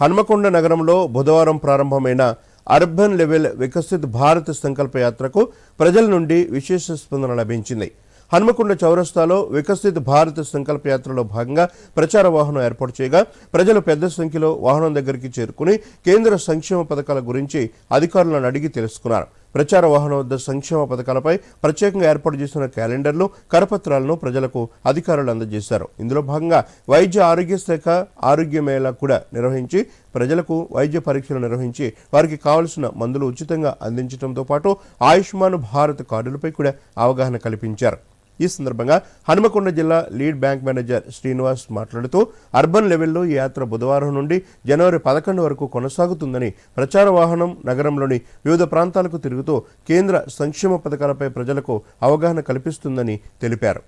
హన్మకొండ నగరంలో బుధవారం ప్రారంభమైన అర్బన్ లెవెల్ వికసిత్ భారత్ సంకల్ప యాత్రకు ప్రజల నుండి విశేష స్పందన లభించింది. హన్మకొండ చౌరస్తాలో వికసిత్ భారత్ సంకల్ప యాత్రలో భాగంగా ప్రచార వాహనం ఏర్పాటు చేయగా ప్రజలు పెద్ద సంఖ్యలో వాహనం దగ్గరికి చేరుకుని కేంద్ర సంక్షేమ పథకాల గురించి అధికారులను అడిగి తెలుసుకున్నారు. ప్రచార వాహనం వద్ద సంక్షేమ పథకాలపై ప్రత్యేకంగా ఏర్పాటు చేసిన క్యాలెండర్లు కరపత్రాలను ప్రజలకు అధికారులు అందజేశారు. ఇందులో భాగంగా వైద్య ఆరోగ్య శాఖ ఆరోగ్య మేళా కూడా నిర్వహించి ప్రజలకు వైద్య పరీక్షలు నిర్వహించి వారికి కావలసిన మందులు ఉచితంగా అందించడంతో పాటు ఆయుష్మాన్ భారత్ కార్డులపై కూడా అవగాహన కల్పించారు. ఈ సందర్భంగా హనుమకొండ జిల్లా లీడ్ బ్యాంక్ మేనేజర్ శ్రీనివాస్ మాట్లాడుతూ అర్బన్ లెవెల్లో ఈ యాత్ర బుధవారం నుండి జనవరి పదకొండు వరకు కొనసాగుతుందని ప్రచార వాహనం నగరంలోని వివిధ ప్రాంతాలకు తిరుగుతూ కేంద్ర సంక్షేమ పథకాలపై ప్రజలకు అవగాహన కల్పిస్తుందని తెలిపారు.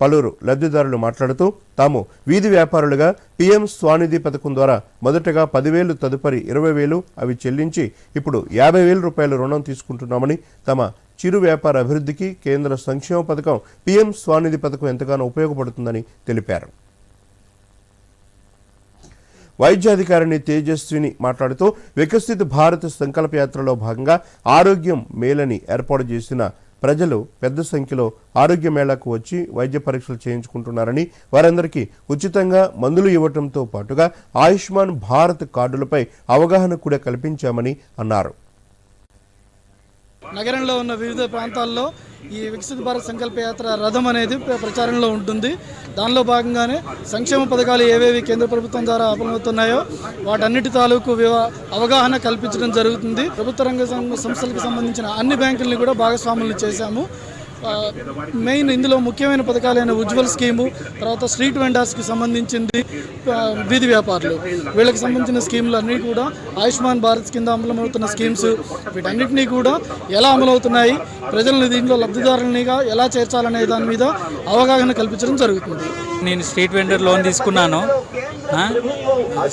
పలువురు లబ్ధిదారులు మాట్లాడుతూ తాము వీధి వ్యాపారులుగా పీఎం స్వానిధి పథకం ద్వారా మొదటగా పదివేలు తదుపరి ఇరవై వేలు అవి చెల్లించి ఇప్పుడు యాభై వేల రూపాయల రుణం తీసుకుంటున్నామని తమ చిరు వ్యాపార అభివృద్ధికి కేంద్ర సంక్షేమ పథకం పీఎం స్వానిధి పథకం ఎంతగానో ఉపయోగపడుతుందని తెలిపారు. వైద్యాధికారిని తేజస్విని మాట్లాడుతూ వికసిత భారత్ సంకల్ప యాత్రలో భాగంగా ఆరోగ్యం మేలని ఏర్పాటు చేసిన ప్రజలు పెద్ద సంఖ్యలో ఆరోగ్య మేళాకు వచ్చి వైద్య పరీక్షలు చేయించుకుంటున్నారని వారందరికీ ఉచితంగా మందులు ఇవ్వటంతో పాటుగా ఆయుష్మాన్ భారత్ కార్డులపై అవగాహన కూడా కల్పించామని అన్నారు. నగరంలో ఉన్న వివిధ ప్రాంతాల్లో ఈ వికసిత భారత్ సంకల్ప యాత్ర రథం అనేది ప్ర- ప్రచారంలో ఉంటుంది. దానిలో భాగంగానే సంక్షేమ పథకాలు ఏవేవి కేంద్ర ప్రభుత్వం ద్వారా అమలవుతున్నాయో వాటన్నిటి తాలూకు అవగాహన కల్పించడం జరుగుతుంది. ప్రభుత్వ రంగ సంస్థలకు సంబంధించిన అన్ని బ్యాంకుల్ని కూడా భాగస్వాములు చేశాము. మెయిన్ ఇందులో ముఖ్యమైన పథకాలైన ఉజ్వల్ స్కీము తర్వాత స్ట్రీట్ వెండర్స్కి సంబంధించింది వీధి వ్యాపారులు. వీళ్ళకి సంబంధించిన స్కీములు అన్నీ కూడా ఆయుష్మాన్ భారత్ కింద అమలవుతున్న స్కీమ్స్. వీటన్నిటినీ కూడా ఎలా అమలవుతున్నాయి ప్రజలను దీంట్లో లబ్ధిదారులనిగా ఎలా చేర్చాలనే దాని మీద అవగాహన కల్పించడం జరుగుతుంది. నేను స్ట్రీట్ వెండర్ లోన్ తీసుకున్నాను.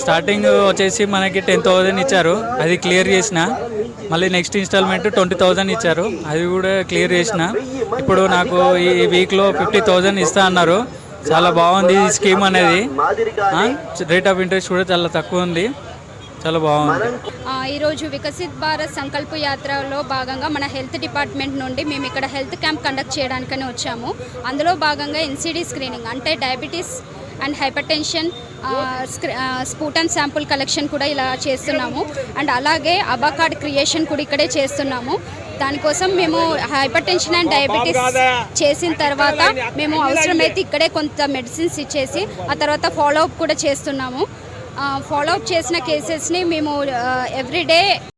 స్టార్టింగ్ వచ్చేసి మనకి టెన్ థౌజండ్ ఇచ్చారు. అది క్లియర్ చేసిన. మళ్ళీ నెక్స్ట్ ఇన్స్టాల్మెంట్ ట్వంటీ థౌజండ్ ఇచ్చారు. అది కూడా క్లియర్ చేసిన. ఇప్పుడు నాకు ఈ వీక్లో ఫిఫ్టీ థౌజండ్ ఇస్తా అన్నారు. చాలా బాగుంది ఈ స్కీమ్ అనేది. రేట్ ఆఫ్ ఇంట్రెస్ట్ కూడా చాలా తక్కువ ఉంది. చాలా బాగుంది. ఈరోజు వికసిత్ భారత్ సంకల్ప యాత్రలో భాగంగా మన హెల్త్ డిపార్ట్మెంట్ నుండి మేము ఇక్కడ హెల్త్ క్యాంప్ కండక్ట్ చేయడానికని వచ్చాము. అందులో భాగంగా ఎన్సిడి స్క్రీనింగ్ అంటే diabetes and hypertension sputum sample collection కూడా ఇలా చేస్తున్నాము. అండ్ అలాగే అబాకార్డ్ క్రియేషన్ కూడా ఇక్కడే చేస్తున్నాము. దానికోసం మేము హైపర్ టెన్షన్ అండ్ డయాబెటీస్ చేసిన తర్వాత మేము అవసరమైతే ఇక్కడే కొంత మెడిసిన్స్ ఇచ్చేసి ఆ తర్వాత ఫాలో అప్ కూడా చేస్తున్నాము. ఫాలో అప్ చేసిన కేసెస్ని మేము ఎవ్రీడే